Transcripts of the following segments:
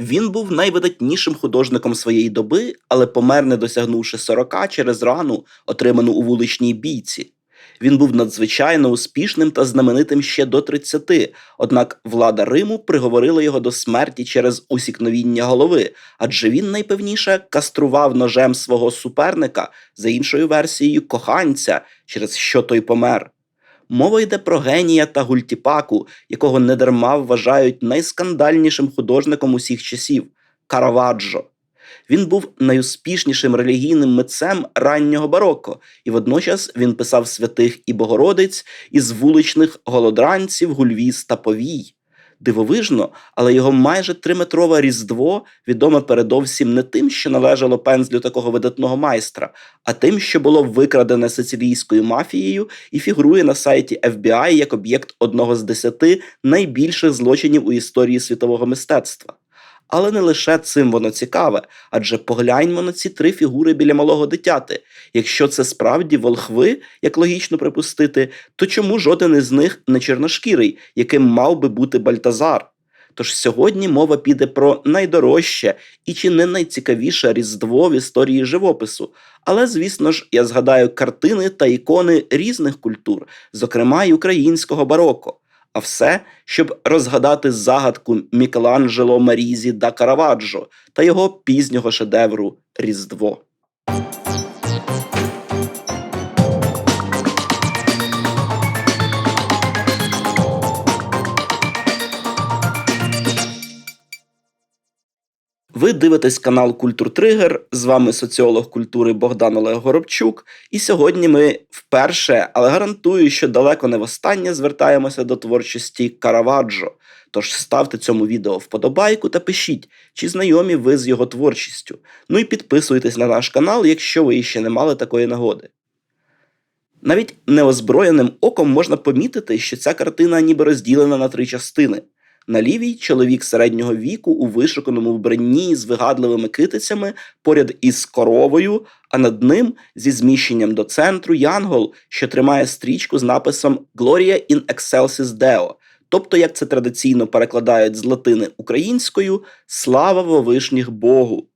Він був найвидатнішим художником своєї доби, але помер, не досягнувши 40 через рану, отриману у вуличній бійці. Він був надзвичайно успішним та знаменитим ще до 30, однак влада Риму приговорила його до смерті через усікновіння голови, адже він найпевніше кастрував ножем свого суперника за іншою версією коханця, через що той помер. Мова йде про генія та гультіпаку, якого недарма вважають найскандальнішим художником усіх часів Караваджо. Він був найуспішнішим релігійним митцем раннього бароко, і водночас він писав святих і богородиць із вуличних голодранців, гульвіз та повій. Дивовижно, але його майже триметрове різдво відоме передовсім не тим, що належало пензлю такого видатного майстра, а тим, що було викрадене сицилійською мафією і фігурує на сайті FBI як об'єкт одного з десяти найбільших злочинів у історії світового мистецтва. Але не лише цим воно цікаве, адже погляньмо на ці три фігури біля малого дитяти. Якщо це справді волхви, як логічно припустити, то чому жоден із них не чорношкірий, яким мав би бути Бальтазар? Тож сьогодні мова піде про найдорожче і чи не найцікавіше різдво в історії живопису. Але, звісно ж, я згадаю картини та ікони різних культур, зокрема й українського бароко. А все, щоб розгадати загадку Мікеланджело Марізі да Караваджо та його пізнього шедевру Різдво. Ви дивитесь канал Культур Тригер. З вами соціолог культури Богдан Олег Горобчук. І сьогодні ми вперше, але гарантую, що далеко не востаннє звертаємося до творчості Караваджо. Тож ставте цьому відео вподобайку та пишіть, чи знайомі ви з його творчістю. Ну і підписуйтесь на наш канал, якщо ви ще не мали такої нагоди. Навіть неозброєним оком можна помітити, що ця картина ніби розділена на три частини. На лівій чоловік середнього віку у вишуканому вбранні з вигадливими китицями поряд із коровою, а над ним зі зміщенням до центру Янгол, що тримає стрічку з написом Gloria in excelsis Deo, тобто, як це традиційно перекладають з латини українською Слава вовишніх Богу.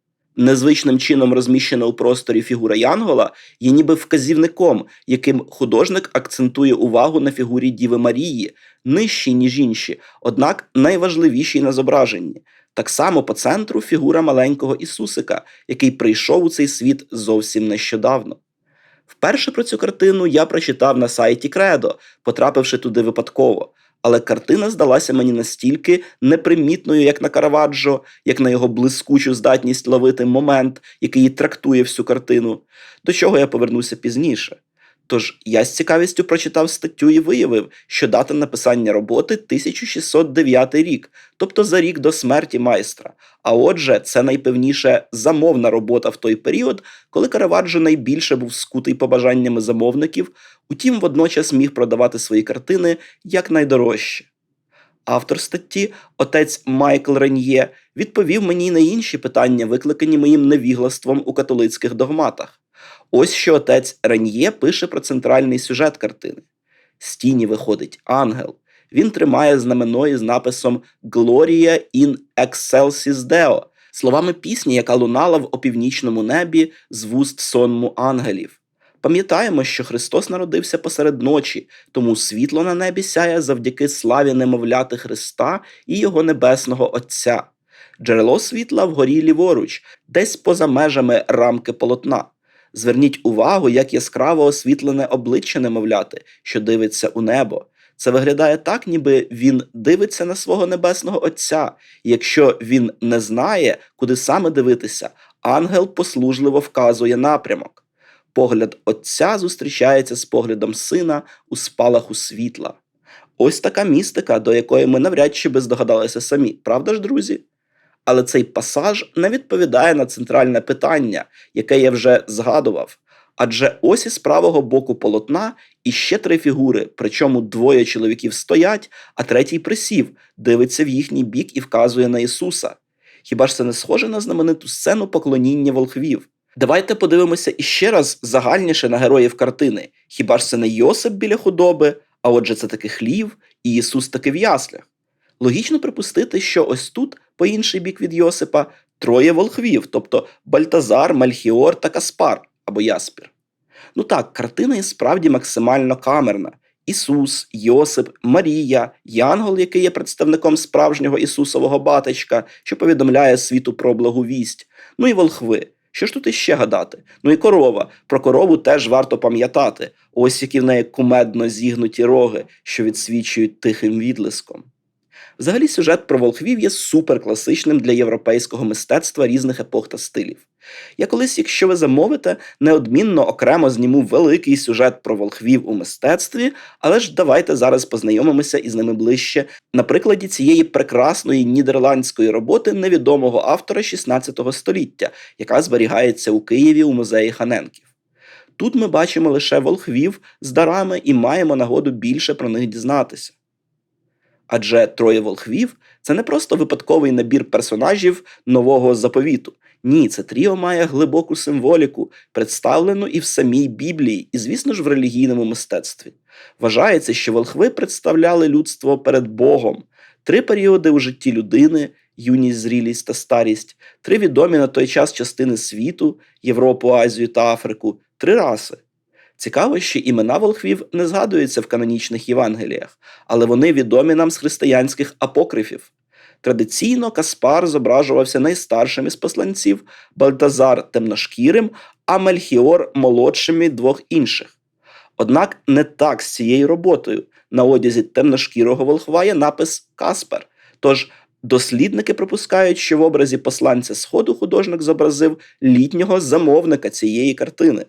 Незвичним чином розміщена у просторі фігура Янгола є ніби вказівником, яким художник акцентує увагу на фігурі Діви Марії, нижчій, ніж інші, однак найважливішій на зображенні. Так само по центру фігура маленького Ісусика, який прийшов у цей світ зовсім нещодавно. Вперше про цю картину я прочитав на сайті Кредо, потрапивши туди випадково. Але картина здалася мені настільки непримітною, як на Караваджо, як на його блискучу здатність ловити момент, який трактує всю картину, до чого я повернуся пізніше. Тож я з цікавістю прочитав статтю і виявив, що дата написання роботи 1609 рік, тобто за рік до смерті майстра. А отже, це найпевніше замовна робота в той період, коли Караваджо найбільше був скутий побажаннями замовників, утім водночас міг продавати свої картини як найдорожче. Автор статті, отець Майкл Рен'є, відповів мені на інші питання, викликані моїм невіглаством у католицьких догматах. Ось що отець Рен'є пише про центральний сюжет картини. З тіні виходить ангел. Він тримає знаменої з написом Gloria in excelsis Deo, словами пісні, яка лунала в опівнічному небі з вуст сонму ангелів. Пам'ятаємо, що Христос народився посеред ночі, тому світло на небі сяє завдяки славі немовляти Христа і Його небесного Отця. Джерело світла вгорі ліворуч, десь поза межами рамки полотна. Зверніть увагу, як яскраво освітлене обличчя немовляти, що дивиться у небо. Це виглядає так, ніби він дивиться на свого небесного Отця, якщо він не знає, куди саме дивитися, ангел послужливо вказує напрямок. Погляд Отця зустрічається з поглядом сина у спалаху світла. Ось така містика, до якої ми навряд чи би здогадалися самі, правда ж, друзі? Але цей пасаж не відповідає на центральне питання, яке я вже згадував. Адже ось із правого боку полотна іще три фігури, причому двоє чоловіків стоять, а третій присів, дивиться в їхній бік і вказує на Ісуса. Хіба ж це не схоже на знамениту сцену поклоніння волхвів? Давайте подивимося іще раз загальніше на героїв картини. Хіба ж це не Йосип біля худоби, а отже, це таки хлів, і Ісус таки в яслях. Логічно припустити, що ось тут, по інший бік від Йосипа, троє волхвів, тобто Бальтазар, Мальхіор та Каспар або Яспір. Ну так, картина і справді максимально камерна. Ісус, Йосип, Марія, Янгол, який є представником справжнього Ісусового батечка, що повідомляє світу про благовість, ну і волхви. Що ж тут іще гадати? Ну і корова. Про корову теж варто пам'ятати. Ось які в неї кумедно зігнуті роги, що відсвічують тихим відлиском. Взагалі, сюжет про волхвів є суперкласичним для європейського мистецтва різних епох та стилів. Я колись, якщо ви замовите, неодмінно окремо зніму великий сюжет про волхвів у мистецтві, але ж давайте зараз познайомимося із ними ближче на прикладі цієї прекрасної нідерландської роботи невідомого автора 16 століття, яка зберігається у Києві у музеї Ханенків. Тут ми бачимо лише волхвів з дарами і маємо нагоду більше про них дізнатися. Адже троє волхвів це не просто випадковий набір персонажів нового заповіту. Ні, це тріо має глибоку символіку, представлену і в самій Біблії, і, звісно ж, в релігійному мистецтві. Вважається, що волхви представляли людство перед Богом, три періоди у житті людини юність, зрілість та старість, три відомі на той час частини світу Європу, Азію та Африку, три раси. Цікаво, що імена волхвів не згадуються в канонічних Євангеліях, але вони відомі нам з християнських апокрифів. Традиційно Каспар зображувався найстаршим із посланців, Бальтазар темношкірим, а Мельхіор молодшим від двох інших. Однак не так з цією роботою. На одязі темношкірого волхва є напис Каспер. Тож дослідники припускають, що в образі посланця Сходу художник зобразив літнього замовника цієї картини.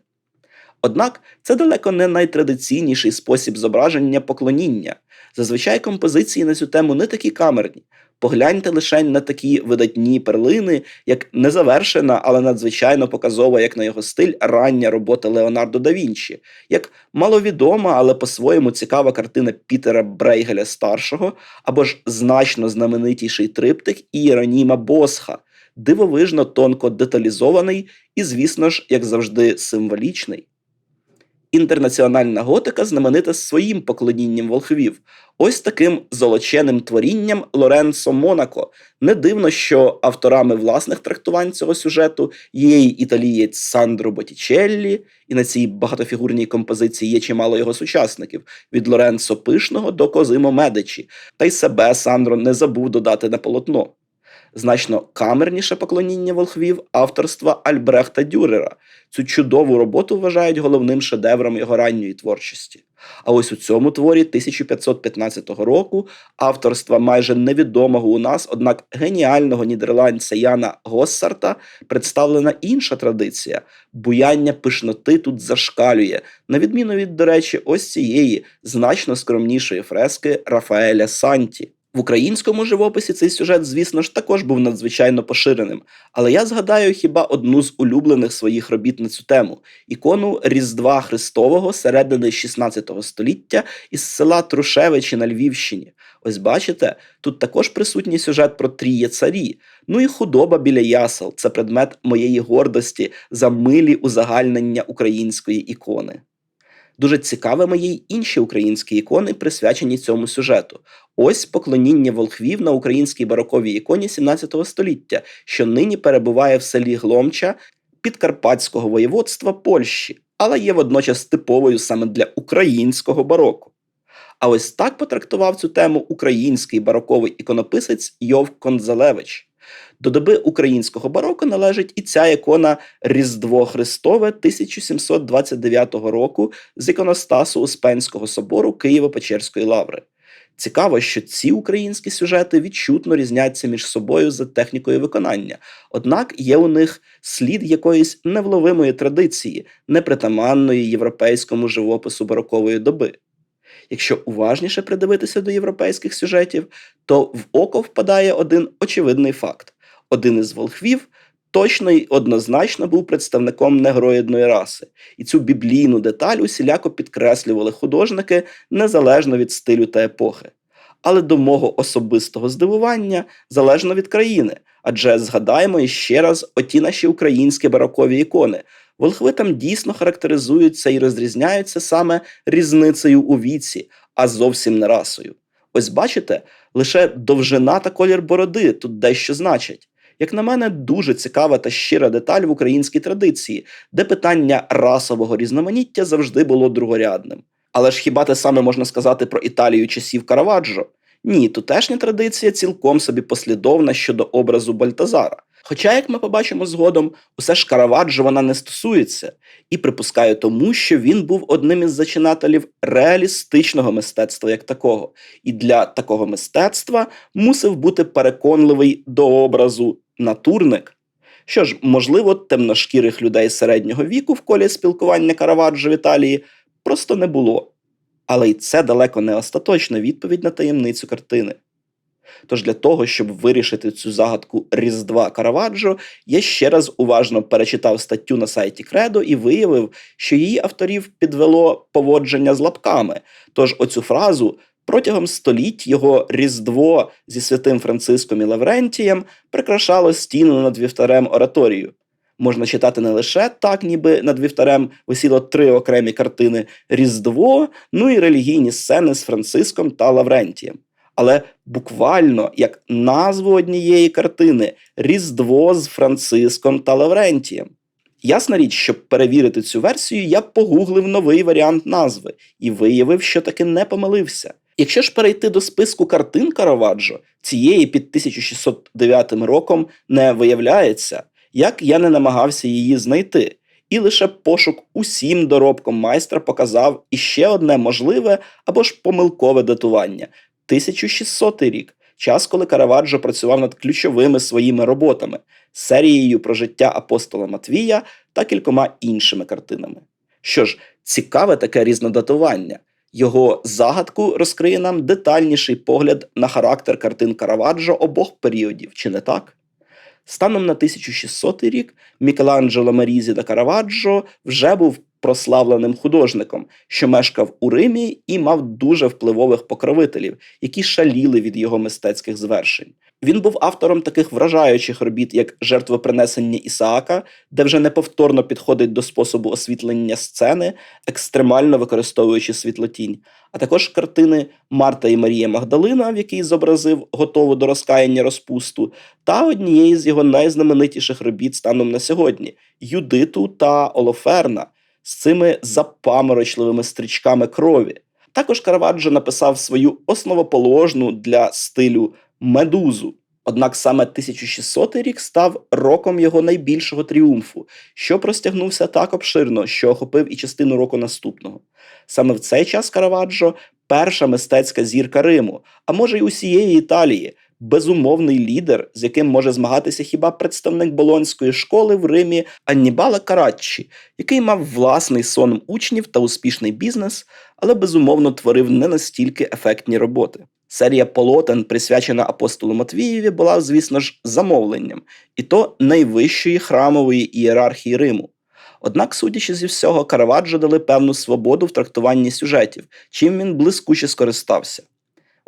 Однак це далеко не найтрадиційніший спосіб зображення поклоніння. Зазвичай композиції на цю тему не такі камерні. Погляньте лише на такі видатні перлини, як незавершена, але надзвичайно показова, як на його стиль, рання робота Леонардо да Вінчі, як маловідома, але по-своєму цікава картина Пітера Брейгеля старшого, або ж значно знаменитіший триптих Іероніма Босха, дивовижно тонко деталізований і, звісно ж, як завжди, символічний. Інтернаціональна готика знаменита своїм поклонінням волхвів, ось таким золоченим творінням Лоренцо Монако. Не дивно, що авторами власних трактувань цього сюжету є й італієць Сандро Боттічеллі, і на цій багатофігурній композиції є чимало його сучасників від Лоренцо Пишного до Козимо Медичі, та й себе Сандро не забув додати на полотно значно камерніше поклоніння волхвів авторства Альбрехта Дюрера. Цю чудову роботу вважають головним шедевром його ранньої творчості. А ось у цьому творі 1515 року авторства майже невідомого у нас, однак геніального нідерландця Яна Госсарта представлена інша традиція буяння пишноти тут зашкалює, на відміну від, до речі, ось цієї значно скромнішої фрески Рафаеля Санті. В українському живописі цей сюжет, звісно ж, також був надзвичайно поширеним, але я згадаю хіба одну з улюблених своїх робіт на цю тему ікону Різдва Христового середини 16 століття із села Трушевичі на Львівщині. Ось бачите, тут також присутній сюжет про тріє царі. Ну і худоба біля ясел це предмет моєї гордості за милі узагальнення української ікони. Дуже цікавими є й інші українські ікони, присвячені цьому сюжету. Ось поклоніння волхвів на українській бароковій іконі 17 століття, що нині перебуває в селі Гломча Підкарпатського воєводства Польщі, але є водночас типовою саме для українського бароку. А ось так потрактував цю тему український бароковий іконописець Йов Конзалевич. До доби українського бароко належить і ця ікона Різдво Христове 1729 року з іконостасу Успенського собору Києво-Печерської лаври. Цікаво, що ці українські сюжети відчутно різняться між собою за технікою виконання, однак є у них слід якоїсь невловимої традиції, непритаманної європейському живопису барокової доби. Якщо уважніше придивитися до європейських сюжетів, то в око впадає один очевидний факт: один із волхвів точно й однозначно був представником негроїдної раси, і цю біблійну деталь усіляко підкреслювали художники незалежно від стилю та епохи. Але до мого особистого здивування залежно від країни, адже згадаємо іще раз оті наші українські барокові ікони. Волхви там дійсно характеризуються і розрізняються саме різницею у віці, а зовсім не расою. Ось бачите, Лише довжина та колір бороди тут дещо значать. Як на мене, дуже цікава та щира деталь в українській традиції, де питання расового різноманіття завжди було другорядним. Але ж хіба те саме можна сказати про Італію часів Караваджо? Ні, тутешня традиція цілком собі послідовна щодо образу Бальтазара. Хоча, як ми побачимо згодом, усе ж Караваджо вона не стосується, і припускаю тому, що він був одним із зачинателів реалістичного мистецтва як такого, і для такого мистецтва мусив бути переконливий до образу натурник. Що ж, можливо, темношкірих людей середнього віку в колі спілкування Караваджо в Італії просто не було. Але й це далеко не остаточна відповідь на таємницю картини. Тож для того, щоб вирішити цю загадку Різдва Караваджо, я ще раз уважно перечитав статтю на сайті Кредо і виявив, що її авторів підвело поводження з лапками. Тож оцю фразу протягом століть його Різдво зі святим Франциском і Лаврентієм прикрашало стіну над вівтарем ораторію. Можна читати не лише так, ніби над вівтарем висіло три окремі картини Різдво, ну і релігійні сцени з Франциском та Лаврентієм. Але буквально як назву однієї картини Різдво з Франциском та Лаврентієм. Ясна річ, щоб перевірити цю версію, я погуглив новий варіант назви і виявив, що таки не помилився. Якщо ж перейти до списку картин Караваджо, цієї під 1609 роком не виявляється, як я не намагався її знайти. І лише пошук усім доробком майстра показав іще одне можливе або ж помилкове датування 1600 рік, час, коли Караваджо працював над ключовими своїми роботами, серією про життя апостола Матвія та кількома іншими картинами. Що ж, цікаве таке різнодатування. Його загадку розкриє нам детальніший погляд на характер картин Караваджо обох періодів, чи не так? Станом на 1600 рік Мікеланджело Марізі да Караваджо вже був прославленим художником, що мешкав у Римі і мав дуже впливових покровителів, які шаліли від його мистецьких звершень. Він був автором таких вражаючих робіт, як жертвопринесення Ісаака, де вже неповторно підходить до способу освітлення сцени, екстремально використовуючи світлотінь, а також картини Марта і Марія Магдалина, в якій зобразив готову до розкаяння розпусту, та однієї з його найзнаменитіших робіт станом на сьогодні Юдиту та Олоферна з цими запаморочливими стрічками крові. Також Караваджо написав свою основоположну для стилю медузу. Однак саме 1600 рік став роком його найбільшого тріумфу, що простягнувся так обширно, що охопив і частину року наступного. Саме в цей час Караваджо перша мистецька зірка Риму, а може й усієї Італії, безумовний лідер, з яким може змагатися хіба представник болонської школи в Римі Аннібала Караччі, який мав власний сон учнів та успішний бізнес, але безумовно творив не настільки ефектні роботи. Серія полотен, присвячена апостолу Матвієві, була, звісно ж, замовленням, і то найвищої храмової ієрархії Риму. Однак, судячи зі всього, Караваджо дали певну свободу в трактуванні сюжетів, чим він блискуче скористався.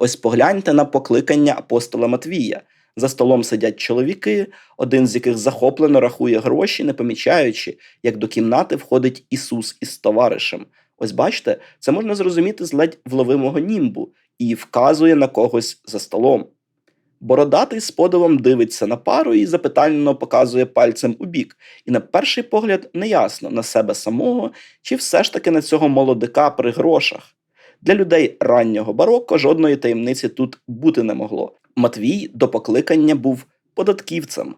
Ось погляньте на покликання апостола Матвія. За столом сидять чоловіки, один з яких захоплено рахує гроші, не помічаючи, як до кімнати входить Ісус із товаришем. Ось бачите, це можна зрозуміти з ледь вловимого німбу і вказує на когось за столом. Бородатий з подивом дивиться на пару і запитально показує пальцем у бік, і на перший погляд неясно на себе самого, чи все ж таки на цього молодика при грошах. Для людей раннього бароко жодної таємниці тут бути не могло. Матвій до покликання був податківцем.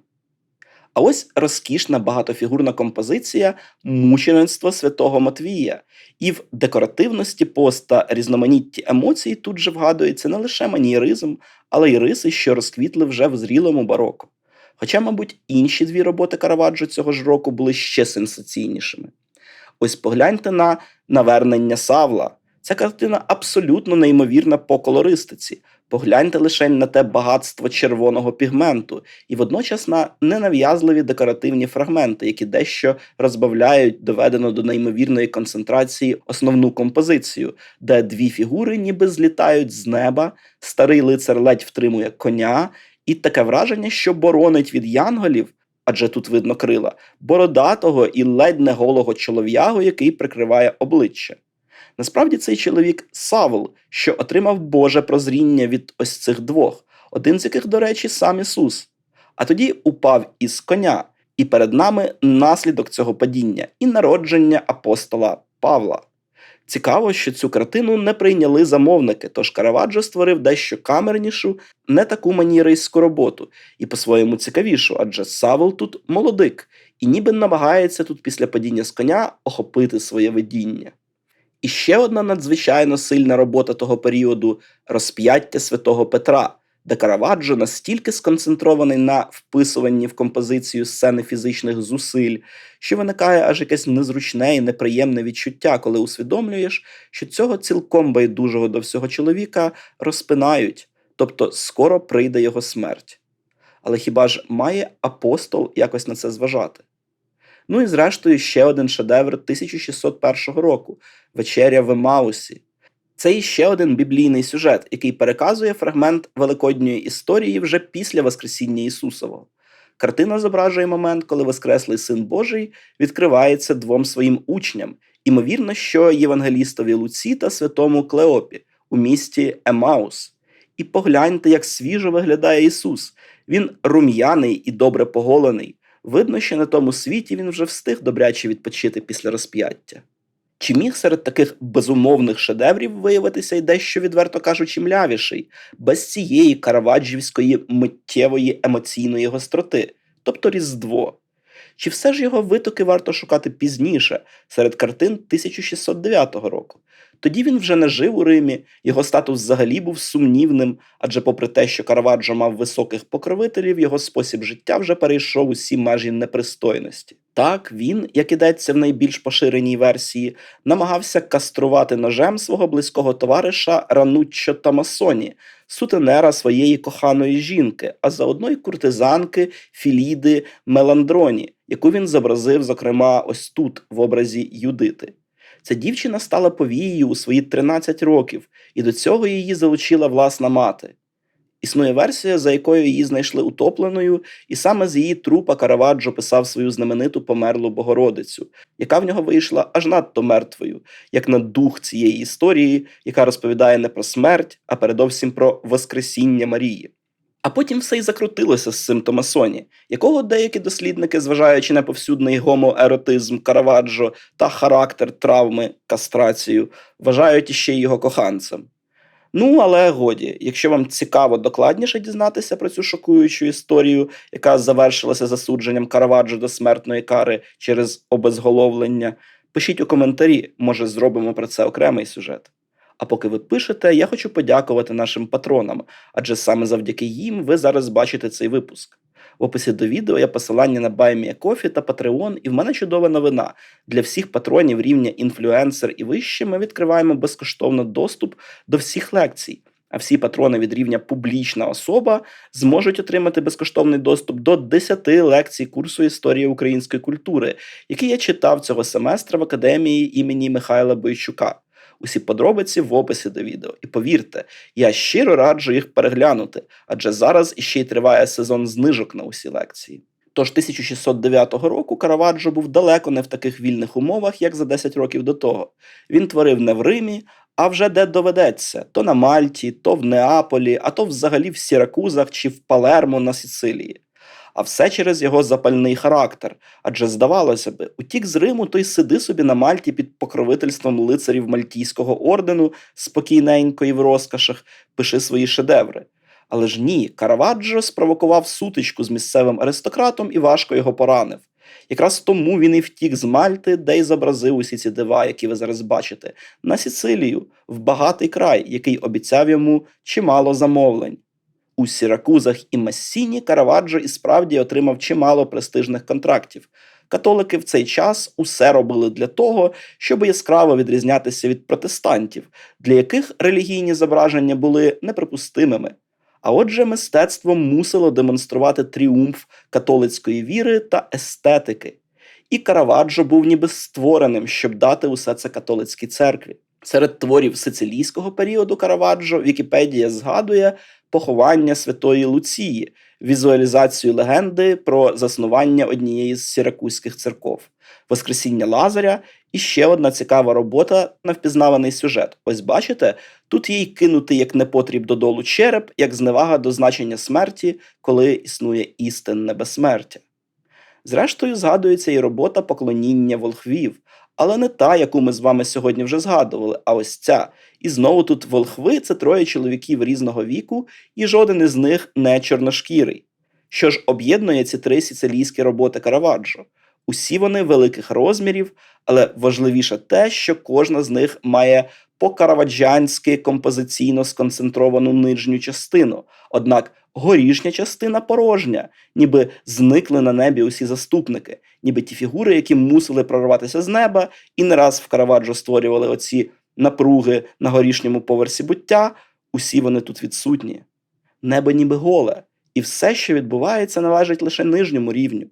А ось розкішна багатофігурна композиція мучеництво святого Матвія, і в декоративності поста різноманітті емоцій тут же вгадується не лише манієризм, але й риси, що розквітли вже в зрілому бароко. Хоча, мабуть, інші дві роботи Караваджо цього ж року були ще сенсаційнішими. Ось погляньте на навернення Савла. Ця картина абсолютно неймовірна по колористиці. Погляньте лише на те багатство червоного пігменту і водночас на ненав'язливі декоративні фрагменти, які дещо розбавляють доведено до неймовірної концентрації основну композицію, де дві фігури ніби злітають з неба, старий лицар ледь втримує коня, і таке враження, що боронить від янголів. Адже тут видно крила бородатого і ледь не голого чолов'ягу, який прикриває обличчя. Насправді цей чоловік Савл, що отримав Боже прозріння від ось цих двох, один з яких, до речі, сам Ісус. А тоді упав із коня, і перед нами наслідок цього падіння і народження апостола Павла. Цікаво, що цю картину не прийняли замовники, тож Караваджо створив дещо камернішу, не таку манірейську роботу, і по-своєму цікавішу, адже Савл тут молодик, і ніби намагається тут після падіння з коня охопити своє видіння. І ще одна надзвичайно сильна робота того періоду розп'яття святого Петра, де Караваджо настільки сконцентрований на вписуванні в композицію сцени фізичних зусиль, що виникає аж якесь незручне і неприємне відчуття, коли усвідомлюєш, що цього цілком байдужого до всього чоловіка розпинають, тобто скоро прийде його смерть. Але хіба ж має апостол якось на це зважати? Ну і зрештою ще один шедевр 1601 року Вечеря в Емаусі. Це іще один біблійний сюжет, який переказує фрагмент великодньої історії вже після Воскресіння Ісусового. Картина зображує момент, коли Воскреслий Син Божий відкривається двом своїм учням, імовірно, що євангелістові Луці та святому Клеопі у місті Емаус. І погляньте, як свіжо виглядає Ісус. Він рум'яний і добре поголений. Видно, що на тому світі він вже встиг добряче відпочити після розп'яття. Чи міг серед таких безумовних шедеврів виявитися й дещо, відверто кажучи, млявіший, без цієї караваджівської миттєвої емоційної гостроти, тобто Різдво? Чи все ж його витоки варто шукати пізніше, серед картин 1609 року? Тоді він вже не жив у Римі, його статус взагалі був сумнівним, адже, попри те, що Караваджо мав високих покровителів, його спосіб життя вже перейшов усі межі непристойності. Так, він, як ідеться в найбільш поширеній версії, намагався каструвати ножем свого близького товариша Рануччо Тамасоні, сутенера своєї коханої жінки, а заодно й куртизанки Філіди Меландроні, яку він зобразив, зокрема, ось тут, в образі Юдити. Ця дівчина стала повією у свої 13 років, і до цього її залучила власна мати. Існує версія, за якою її знайшли утопленою, і саме з її трупа Караваджо писав свою знамениту померлу Богородицю, яка в нього вийшла аж надто мертвою, як на дух цієї історії, яка розповідає не про смерть, а передовсім про Воскресіння Марії. А потім все й закрутилося з цим Томасоні, якого деякі дослідники, зважаючи на повсюдний гомоеротизм Караваджо та характер травми кастрацію, вважають іще й його коханцем. Ну, але годі, якщо вам цікаво докладніше дізнатися про цю шокуючу історію, яка завершилася засудженням Караваджо до смертної кари через обезголовлення, пишіть у коментарі, може зробимо про це окремий сюжет. А поки ви пишете, я хочу подякувати нашим патронам, адже саме завдяки їм ви зараз бачите цей випуск. В описі до відео є посилання на BuyMeACoffee та Patreon, і в мене чудова новина. Для всіх патронів рівня інфлюенсер і вище ми відкриваємо безкоштовно доступ до всіх лекцій. А всі патрони від рівня публічна особа зможуть отримати безкоштовний доступ до 10 лекцій курсу історії української культури, який я читав цього семестра в академії імені Михайла Бойчука. Усі подробиці в описі до відео. І повірте, я щиро раджу їх переглянути, адже зараз іще й триває сезон знижок на усі лекції. Тож 1609 року Караваджо був далеко не в таких вільних умовах, як за 10 років до того. Він творив не в Римі, а вже де доведеться: то на Мальті, то в Неаполі, а то взагалі в Сіракузах чи в Палермо на Сицилії а все через його запальний характер. Адже здавалося би, утік з Риму, то й сиди собі на Мальті під покровительством лицарів Мальтійського ордену, спокійненько і в розкошах, пиши свої шедеври. Але ж ні, Караваджо спровокував сутичку з місцевим аристократом і важко його поранив. Якраз тому він і втік з Мальти, де й зобразив усі ці дива, які ви зараз бачите, на Сіцилію, в багатий край, який обіцяв йому чимало замовлень. У Сіракузах і Массіні Караваджо і справді отримав чимало престижних контрактів. Католики в цей час усе робили для того, щоб яскраво відрізнятися від протестантів, для яких релігійні зображення були неприпустимими. А отже, мистецтво мусило демонструвати тріумф католицької віри та естетики. І Караваджо був ніби створеним, щоб дати усе це католицькій церкві. Серед творів сицилійського періоду Караваджо Вікіпедія згадує поховання Святої Луції, візуалізацію легенди про заснування однієї з сіракузьких церков, Воскресіння Лазаря І ще одна цікава робота на впізнаваний сюжет. Ось бачите, тут їй кинути як непотріб додолу череп, як зневага до значення смерті, коли існує істинне безсмертя. Зрештою, згадується і робота поклоніння волхвів, але не та, яку ми з вами сьогодні вже згадували, а ось ця. І знову тут волхви це троє чоловіків різного віку, і жоден із них не чорношкірий. Що ж об'єднує ці три сицилійські роботи Караваджо? Усі вони великих розмірів, але важливіше те, що кожна з них має по-караваджанськи композиційно сконцентровану нижню частину. Однак горішня частина порожня, ніби зникли на небі усі заступники, ніби ті фігури, які мусили прорватися з неба, і не раз в Караваджо створювали оці напруги на горішньому поверсі буття, усі вони тут відсутні. Небо ніби голе, і все, що відбувається, належить лише нижньому рівню.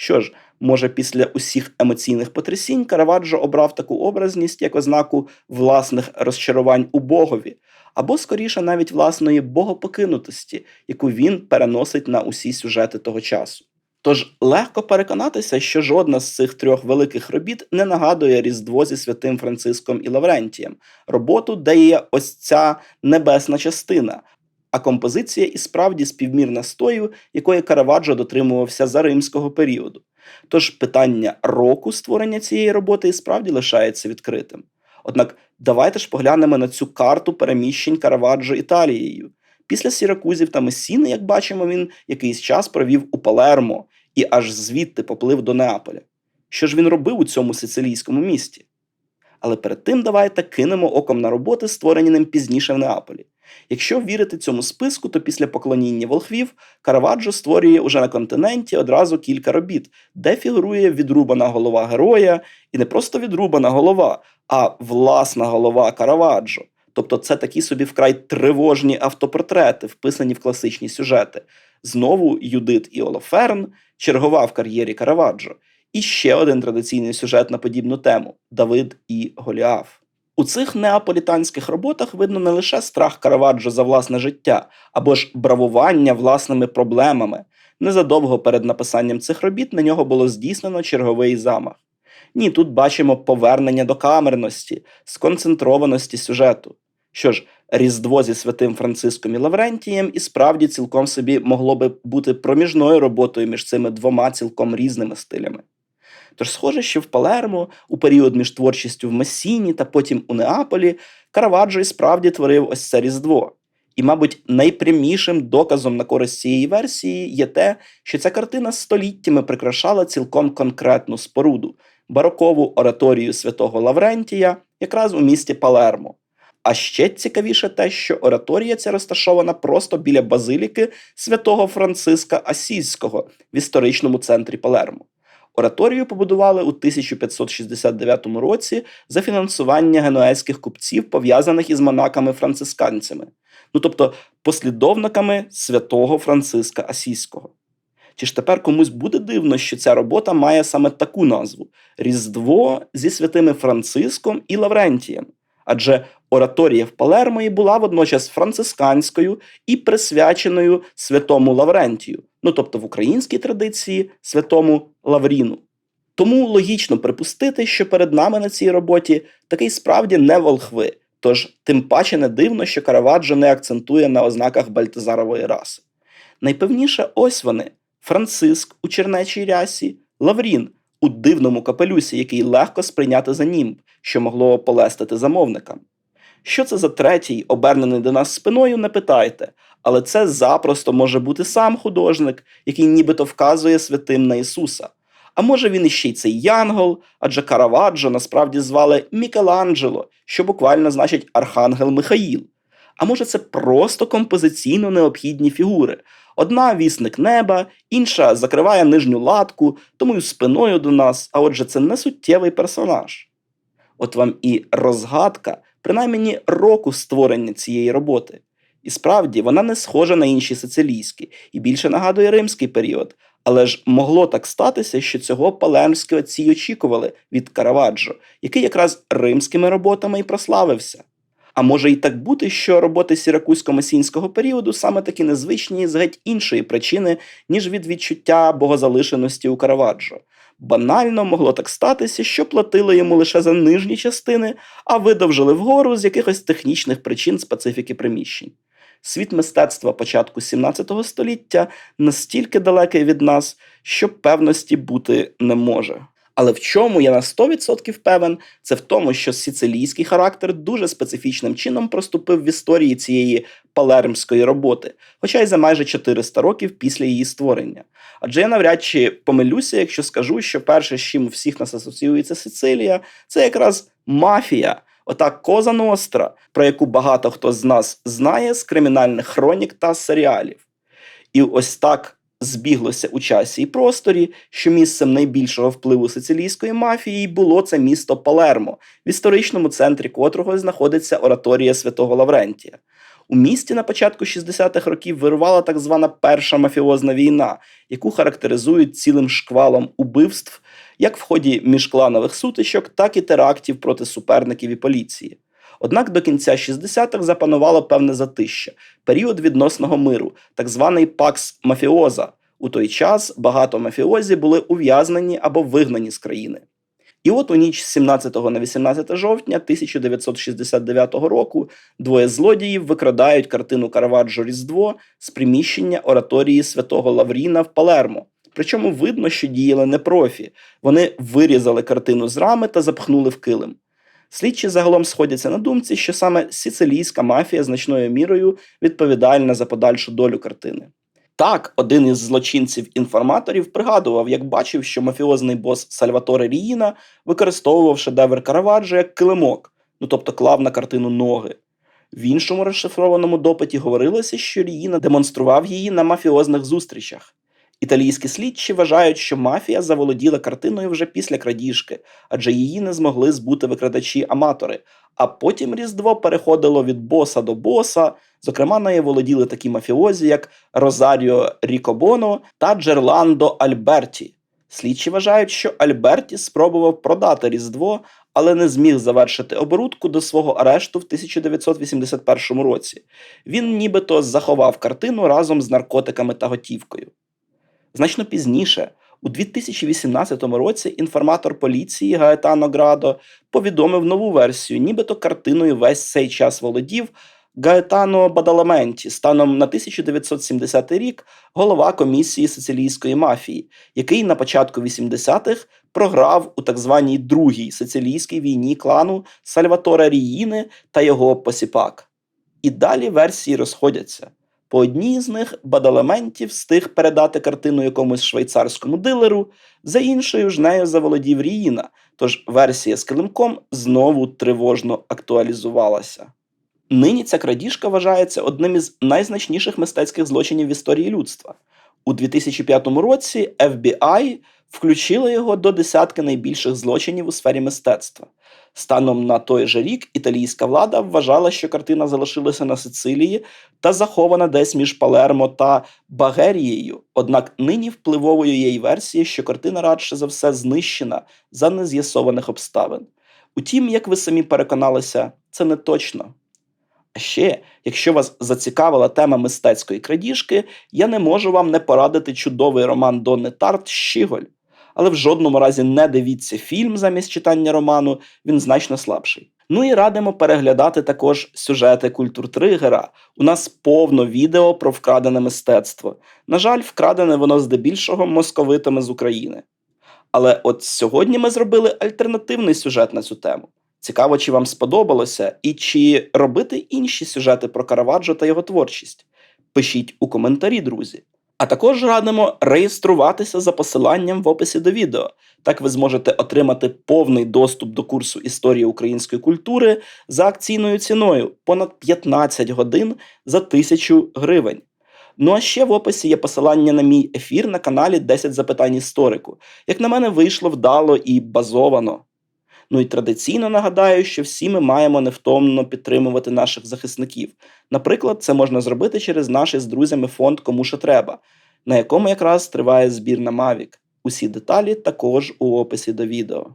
Що ж, може, після усіх емоційних потрясінь Караваджо обрав таку образність як ознаку власних розчарувань у Богові, або скоріше навіть власної богопокинутості, яку він переносить на усі сюжети того часу. Тож легко переконатися, що жодна з цих трьох великих робіт не нагадує Різдво зі святим Франциском і Лаврентієм, роботу, де є ось ця небесна частина, а композиція і справді співмірна з тою, якої Караваджо дотримувався за римського періоду. Тож питання року створення цієї роботи і справді лишається відкритим. Однак давайте ж поглянемо на цю карту переміщень Караваджо Італією. Після Сіракузів та Месіни, як бачимо, він якийсь час провів у Палермо і аж звідти поплив до Неаполя. Що ж він робив у цьому сицилійському місті? Але перед тим давайте кинемо оком на роботи, створені ним пізніше в Неаполі. Якщо вірити цьому списку, то після поклоніння волхвів Караваджо створює уже на континенті одразу кілька робіт, де фігурує відрубана голова героя, і не просто відрубана голова, а власна голова Караваджо. Тобто це такі собі вкрай тривожні автопортрети, вписані в класичні сюжети. Знову Юдит і Олоферн, чергова в кар'єрі Караваджо. І ще один традиційний сюжет на подібну тему Давид і Голіаф. У цих неаполітанських роботах видно не лише страх Караваджо за власне життя, або ж бравування власними проблемами. Незадовго перед написанням цих робіт на нього було здійснено черговий замах. Ні, тут бачимо повернення до камерності, сконцентрованості сюжету. Що ж, Різдво зі святим Франциском і Лаврентієм і справді цілком собі могло би бути проміжною роботою між цими двома цілком різними стилями. Тож, схоже, що в Палермо, у період між творчістю в Месіні та потім у Неаполі, Караваджо і справді творив ось це Різдво. І, мабуть, найпрямішим доказом на користь цієї версії є те, що ця картина століттями прикрашала цілком конкретну споруду барокову ораторію святого Лаврентія, якраз у місті Палермо. А ще цікавіше те, що ораторія ця розташована просто біля базиліки святого Франциска Асійського в історичному центрі Палермо. Ораторію побудували у 1569 році за фінансування генуезьких купців, пов'язаних із монаками-францисканцями, ну тобто послідовниками святого Франциска Асійського. Чи ж тепер комусь буде дивно, що ця робота має саме таку назву Різдво зі святими Франциском і Лаврентієм? Адже ораторія в Палермої була водночас францисканською і присвяченою святому Лаврентію, ну тобто в українській традиції святому Лавріну. Тому логічно припустити, що перед нами на цій роботі такий справді не волхви, тож тим паче не дивно, що Караваджо не акцентує на ознаках Бальтазарової раси. Найпевніше ось вони Франциск у чернечій рясі, Лаврін у дивному капелюсі, який легко сприйняти за німб, що могло полестити замовникам. Що це за третій, обернений до нас спиною, не питайте, але це запросто може бути сам художник, який нібито вказує святим на Ісуса. А може він іще й цей Янгол, адже Караваджо насправді звали Мікеланджело, що буквально значить Архангел Михаїл. А може, це просто композиційно необхідні фігури. Одна вісник неба, інша закриває нижню латку, тому й спиною до нас, а отже, це не суттєвий персонаж. От вам і розгадка, принаймні року створення цієї роботи. І справді вона не схожа на інші сицилійські і більше нагадує римський період. Але ж могло так статися, що цього палемські отці очікували від Караваджо, який якраз римськими роботами і прославився. А може і так бути, що роботи сіракузько-месінського періоду саме такі незвичні з геть іншої причини, ніж від відчуття богозалишеності у Караваджо. Банально могло так статися, що платили йому лише за нижні частини, а видовжили вгору з якихось технічних причин специфіки приміщень. Світ мистецтва початку 17 століття настільки далекий від нас, що певності бути не може. Але в чому я на 100% певен, це в тому, що сицилійський характер дуже специфічним чином проступив в історії цієї палермської роботи, хоча й за майже 400 років після її створення. Адже я навряд чи помилюся, якщо скажу, що перше, з чим у всіх нас асоціюється Сицилія, це якраз мафія. Ота Коза Ностра, про яку багато хто з нас знає з кримінальних хронік та серіалів. І ось так збіглося у часі і просторі, що місцем найбільшого впливу сицилійської мафії було це місто Палермо, в історичному центрі котрого знаходиться ораторія святого Лаврентія. У місті на початку 60-х років вирувала так звана перша мафіозна війна, яку характеризують цілим шквалом убивств, як в ході міжкланових сутичок, так і терактів проти суперників і поліції. Однак до кінця 60-х запанувало певне затища, період відносного миру, так званий пакс мафіоза. У той час багато мафіозі були ув'язнені або вигнані з країни. І от у ніч з 17 на 18 жовтня 1969 року двоє злодіїв викрадають картину Караваджо Різдво з приміщення ораторії святого Лавріна в Палермо. Причому видно, що діяли не профі. Вони вирізали картину з рами та запхнули в килим. Слідчі загалом сходяться на думці, що саме сицилійська мафія значною мірою відповідальна за подальшу долю картини. Так, один із злочинців-інформаторів пригадував, як бачив, що мафіозний бос Сальваторе Ріїна використовував шедевр Караваджо як килимок, ну тобто клав на картину ноги. В іншому розшифрованому допиті говорилося, що Ріїна демонстрував її на мафіозних зустрічах. Італійські слідчі вважають, що мафія заволоділа картиною вже після крадіжки, адже її не змогли збути викрадачі-аматори. А потім Різдво переходило від боса до боса. Зокрема, нею володіли такі мафіозі, як Розаріо Рікобоно та Джерландо Альберті. Слідчі вважають, що Альберті спробував продати Різдво, але не зміг завершити оборудку до свого арешту в 1981 році. Він нібито заховав картину разом з наркотиками та готівкою. Значно пізніше, у 2018 році, інформатор поліції Гаетано Градо повідомив нову версію, нібито картиною весь цей час володів Гаетано Бадаламенті, станом на 1970 рік голова комісії сицилійської мафії, який на початку 80-х програв у так званій другій сицилійській війні клану Сальватора Ріїни та його посіпак. І далі версії розходяться. По одній з них Бадаламентів встиг передати картину якомусь швейцарському дилеру, за іншою ж нею заволодів Ріїна, тож версія з килимком знову тривожно актуалізувалася. Нині ця крадіжка вважається одним із найзначніших мистецьких злочинів в історії людства. У 2005 році FBI включило його до десятки найбільших злочинів у сфері мистецтва. Станом на той же рік італійська влада вважала, що картина залишилася на Сицилії та захована десь між Палермо та Багерією. Однак нині впливовою є й версія, що картина радше за все знищена за нез'ясованих обставин. Утім, як ви самі переконалися, це не точно. А ще, якщо вас зацікавила тема мистецької крадіжки, я не можу вам не порадити чудовий роман Донни Тарт Щіголь. Але в жодному разі не дивіться фільм замість читання роману, він значно слабший. Ну і радимо переглядати також сюжети культуртригера. У нас повно відео про вкрадене мистецтво. На жаль, вкрадене воно здебільшого московитами з України. Але от сьогодні ми зробили альтернативний сюжет на цю тему. Цікаво, чи вам сподобалося, і чи робити інші сюжети про Караваджо та його творчість. Пишіть у коментарі, друзі. А також радимо реєструватися за посиланням в описі до відео. Так ви зможете отримати повний доступ до курсу історії української культури за акційною ціною понад 15 годин за 1000 гривень. Ну а ще в описі є посилання на мій ефір на каналі 10 запитань історику. Як на мене, вийшло вдало і базовано. Ну і традиційно нагадаю, що всі ми маємо невтомно підтримувати наших захисників. Наприклад, це можна зробити через наш з друзями фонд Кому що треба, на якому якраз триває збір на Mavic. Усі деталі також у описі до відео.